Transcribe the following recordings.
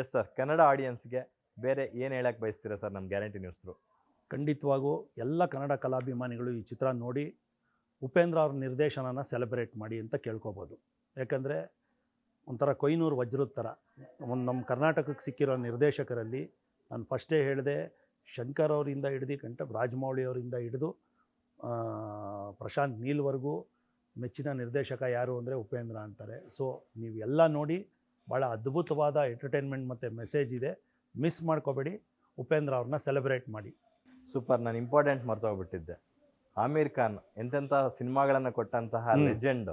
S sir Kannada ಆಡಿಯನ್ಸ್ಗೆ ಬೇರೆ ಏನು ಹೇಳಕ್ಕೆ ಬಯಸ್ತೀರಾ ಸರ್ ನಮ್ಮ ಗ್ಯಾರಂಟಿ ನ್ಯೂಸ್ರು ಖಂಡಿತವಾಗೂ ಎಲ್ಲ ಕನ್ನಡ ಕಲಾಭಿಮಾನಿಗಳು ಈ ಚಿತ್ರ ನೋಡಿ ಉಪೇಂದ್ರ ಅವ್ರ ನಿರ್ದೇಶನನ ಸೆಲೆಬ್ರೇಟ್ ಮಾಡಿ ಅಂತ ಕೇಳ್ಕೊಬೋದು. ಯಾಕಂದರೆ ಒಂಥರ ಕೊಯ್ನೂರು ವಜ್ರದ ಥರ ಒಂದು ನಮ್ಮ ಕರ್ನಾಟಕಕ್ಕೆ ಸಿಕ್ಕಿರೋ ನಿರ್ದೇಶಕರಲ್ಲಿ ನಾನು ಫಸ್ಟೇ ಹೇಳಿದೆ, ಶಂಕರ್ ಅವರಿಂದ ಹಿಡಿದು ಕಂಠ, ರಾಜಮೌಳಿ ಅವರಿಂದ ಹಿಡಿದು ಪ್ರಶಾಂತ್ ನೀಲ್ವರೆಗೂ ಮೆಚ್ಚಿನ ನಿರ್ದೇಶಕ ಯಾರು ಅಂದರೆ ಉಪೇಂದ್ರ ಅಂತಾರೆ. ಸೊ ನೀವೆಲ್ಲ ನೋಡಿ ಭಾಳ ಅದ್ಭುತವಾದ ಎಂಟರ್ಟೈನ್ಮೆಂಟ್ ಮತ್ತು ಮೆಸೇಜ್ ಇದೆ. ಮಿಸ್ ಮಾಡ್ಕೋಬೇಡಿ. ಉಪೇಂದ್ರ ಅವ್ರನ್ನ ಸೆಲೆಬ್ರೇಟ್ ಮಾಡಿ. ಸೂಪರ್ ನಾನು ಇಂಪಾರ್ಟೆಂಟ್ ಮರ್ತೋಗ್ಬಿಟ್ಟಿದ್ದೆ. ಆಮೀರ್ ಖಾನ್ ಎಂತೆಂಥ ಸಿನಿಮಾಗಳನ್ನು ಕೊಟ್ಟಂತಹ. ಲೆಜೆಂಡ್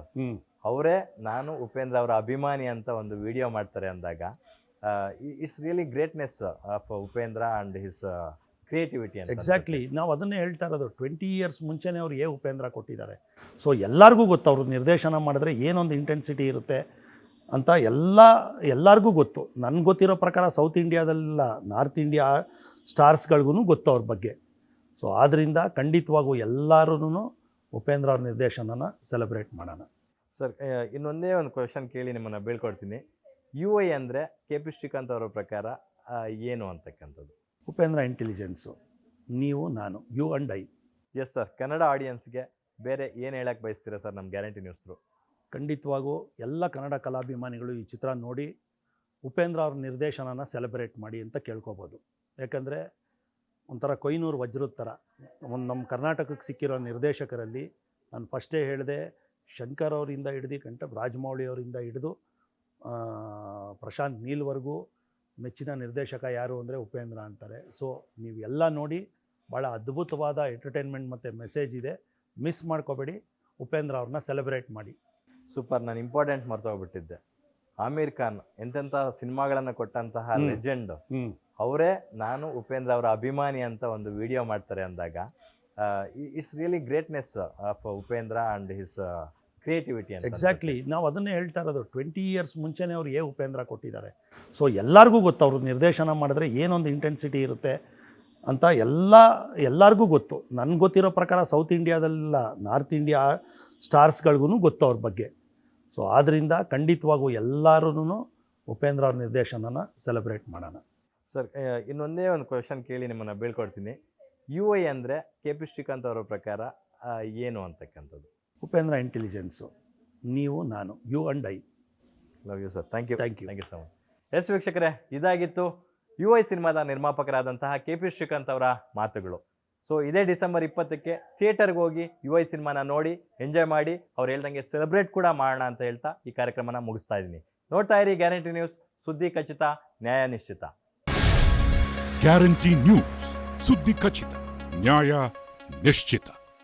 ಅವರೇ ನಾನು ಉಪೇಂದ್ರ ಅವರ ಅಭಿಮಾನಿ ಅಂತ ಒಂದು ವಿಡಿಯೋ ಮಾಡ್ತಾರೆ ಅಂದಾಗ it's really greatness of Upendra and his creativity ಅಂತ ಎಕ್ಸಾಕ್ಟ್ಲಿ ನಾವು ಅದನ್ನೇ ಹೇಳ್ತಾ ಇರೋದು ಟ್ವೆಂಟಿ ಇಯರ್ಸ್ ಮುಂಚೆನೇ ಅವ್ರು ಏ ಉಪೇಂದ್ರ ಕೊಟ್ಟಿದ್ದಾರೆ. ಸೊ ಎಲ್ಲರಿಗೂ ಗೊತ್ತು ಅವರು ನಿರ್ದೇಶನ ಮಾಡಿದ್ರೆ ಏನೊಂದು ಇಂಟೆನ್ಸಿಟಿ ಇರುತ್ತೆ ಅಂತ ಎಲ್ಲ ಎಲ್ಲರಿಗೂ ಗೊತ್ತು. ನನಗೆ ಗೊತ್ತಿರೋ ಪ್ರಕಾರ ಸೌತ್ ಇಂಡಿಯಾದಲ್ಲ ನಾರ್ತ್ ಇಂಡಿಯಾ ಸ್ಟಾರ್ಸ್ಗಳಿಗೂ ಗೊತ್ತು ಅವ್ರ ಬಗ್ಗೆ. ಸೊ ಆದ್ದರಿಂದ ಖಂಡಿತವಾಗೂ ಎಲ್ಲರೂ ಉಪೇಂದ್ರ ಅವ್ರ ನಿರ್ದೇಶನನ ಸೆಲೆಬ್ರೇಟ್ ಮಾಡೋಣ. ಸರ್ ಇನ್ನೊಂದೇ ಒಂದು ಕ್ವಶನ್ ಕೇಳಿ ನಿಮ್ಮನ್ನು ಬೀಳ್ಕೊಡ್ತೀನಿ. ಯು ಐ ಅಂದರೆ ಕೆ ಪಿ ಶ್ರೀಕಾಂತ್ ಅವರ ಪ್ರಕಾರ ಏನು ಅಂತಕ್ಕಂಥದ್ದು? ಉಪೇಂದ್ರ ಇಂಟೆಲಿಜೆನ್ಸು ನೀವು ನಾನು U and I yes sir Kannada ಆಡಿಯನ್ಸ್ಗೆ ಬೇರೆ ಏನು ಹೇಳಕ್ಕೆ ಬಯಸ್ತೀರಾ ಸರ್ ನಮ್ಮ ಗ್ಯಾರಂಟಿ ನ್ಯೂಸ್ರು ಖಂಡಿತವಾಗೂ ಎಲ್ಲ ಕನ್ನಡ ಕಲಾಭಿಮಾನಿಗಳು ಈ ಚಿತ್ರ ನೋಡಿ ಉಪೇಂದ್ರ ಅವ್ರ ನಿರ್ದೇಶನನ ಸೆಲೆಬ್ರೇಟ್ ಮಾಡಿ ಅಂತ ಕೇಳ್ಕೊಬೋದು. ಯಾಕಂದರೆ ಒಂಥರ ಕೊಯ್ನೂರು ವಜ್ರದ ಥರ. ಒಂದು ನಮ್ಮ ಕರ್ನಾಟಕಕ್ಕೆ ಸಿಕ್ಕಿರೋ ನಿರ್ದೇಶಕರಲ್ಲಿ ನಾನು ಫಸ್ಟೇ ಹೇಳಿದೆ, ಶಂಕರ್ ಅವರಿಂದ ಹಿಡಿದು ಕಂಠ, ರಾಜಮೌಳಿ ಅವರಿಂದ ಹಿಡಿದು ಪ್ರಶಾಂತ್ ನೀಲ್ವರೆಗೂ ಮೆಚ್ಚಿನ ನಿರ್ದೇಶಕ ಯಾರು ಅಂದರೆ ಉಪೇಂದ್ರ ಅಂತಾರೆ. ಸೊ ನೀವು ಎಲ್ಲ ನೋಡಿ ಭಾಳ ಅದ್ಭುತವಾದ ಎಂಟರ್ಟೈನ್ಮೆಂಟ್ ಮತ್ತು ಮೆಸೇಜ್ ಇದೆ. ಮಿಸ್ ಮಾಡ್ಕೋಬೇಡಿ, ಉಪೇಂದ್ರ ಅವ್ರನ್ನ ಸೆಲೆಬ್ರೇಟ್ ಮಾಡಿ. ಸೂಪರ್ ನಾನು ಇಂಪಾರ್ಟೆಂಟ್ ಮರ್ತೋಗ್ಬಿಟ್ಟಿದ್ದೆ. ಆಮೀರ್ ಖಾನ್ ಎಂತೆಂಥ ಸಿನಿಮಾಗಳನ್ನ ಕೊಟ್ಟಂತಹ. ಲೆಜೆಂಡ್. ಅವರೇ ನಾನು ಉಪೇಂದ್ರ ಅವರ ಅಭಿಮಾನಿ ಅಂತ ಒಂದು ವಿಡಿಯೋ ಮಾಡ್ತಾರೆ ಅಂದಾಗ it's really greatness of Upendra and his creativity ಅಂತ. ಎಕ್ಸಾಕ್ಟ್ಲಿ ನಾವು ಅದನ್ನೇ ಹೇಳ್ತಾ ಇರೋದು ಟ್ವೆಂಟಿ ಇಯರ್ಸ್ ಮುಂಚೆನೇ ಅವ್ರು ಏ ಉಪೇಂದ್ರ ಕೊಟ್ಟಿದ್ದಾರೆ. ಸೊ ಎಲ್ಲರಿಗೂ ಗೊತ್ತು ಅವರು ನಿರ್ದೇಶನ ಮಾಡಿದ್ರೆ ಏನೊಂದು ಇಂಟೆನ್ಸಿಟಿ ಇರುತ್ತೆ ಅಂತ ಎಲ್ಲ ಎಲ್ಲರಿಗೂ ಗೊತ್ತು. ನನ್ಗೆ ಗೊತ್ತಿರೋ ಪ್ರಕಾರ ಸೌತ್ ಇಂಡಿಯಾದಲ್ಲ ನಾರ್ತ್ ಇಂಡಿಯಾ ಸ್ಟಾರ್ಸ್ಗಳಿಗೂ ಗೊತ್ತು ಅವ್ರ ಬಗ್ಗೆ. ಸೊ ಆದ್ದರಿಂದ ಖಂಡಿತವಾಗೂ ಎಲ್ಲರೂ ಉಪೇಂದ್ರ ಅವ್ರ ನಿರ್ದೇಶನನ ಸೆಲೆಬ್ರೇಟ್ ಮಾಡೋಣ. ಸರ್ ಇನ್ನೊಂದೇ ಒಂದು ಕ್ವೆಶನ್ ಕೇಳಿ ನಿಮ್ಮನ್ನು ಬೀಳ್ಕೊಡ್ತೀನಿ. ಯು ಐ ಅಂದರೆ ಕೆ ಪಿ ಶ್ರೀಕಾಂತ್ ಅವರ ಪ್ರಕಾರ ಏನು ಅಂತಕ್ಕಂಥದ್ದು? ಉಪೇಂದ್ರ ಇಂಟೆಲಿಜೆನ್ಸು ನೀವು ನಾನು U and I love you sir thank you thank you thank you so much yes ವೀಕ್ಷಕರೇ ಇದಾಗಿತ್ತು. ಯು ಐ ಸಿನಿಮಾದ ನಿರ್ಮಾಪಕರಾದಂತಹ ಕೆ ಪಿ ಶ್ರೀಕಾಂತ್ ಅವರ ಮಾತುಗಳು. ಸೊ ಇದೇ ಡಿಸೆಂಬರ್ ಇಪ್ಪತ್ತಕ್ಕೆ ಥಿಯೇಟರ್ಗೆ ಹೋಗಿ ಯು ಐ ಸಿನಿಮಾನ ನೋಡಿ ಎಂಜಾಯ್ ಮಾಡಿ, ಅವ್ರು ಹೇಳ್ದಂಗೆ ಸೆಲೆಬ್ರೇಟ್ ಕೂಡ ಮಾಡೋಣ ಅಂತ ಹೇಳ್ತಾ ಈ ಕಾರ್ಯಕ್ರಮನ ಮುಗಿಸ್ತಾ ಇದ್ದೀನಿ. ನೋಡ್ತಾ ಇರಿ ಗ್ಯಾರಂಟಿ ನ್ಯೂಸ್ ಸುದ್ದಿ ಖಚಿತ, ನ್ಯಾಯ ನಿಶ್ಚಿತ. ಗ್ಯಾರಂಟಿ ನ್ಯೂಸ್ ಸುದ್ದಿ ಖಚಿತ, ನ್ಯಾಯ ನಿಶ್ಚಿತ.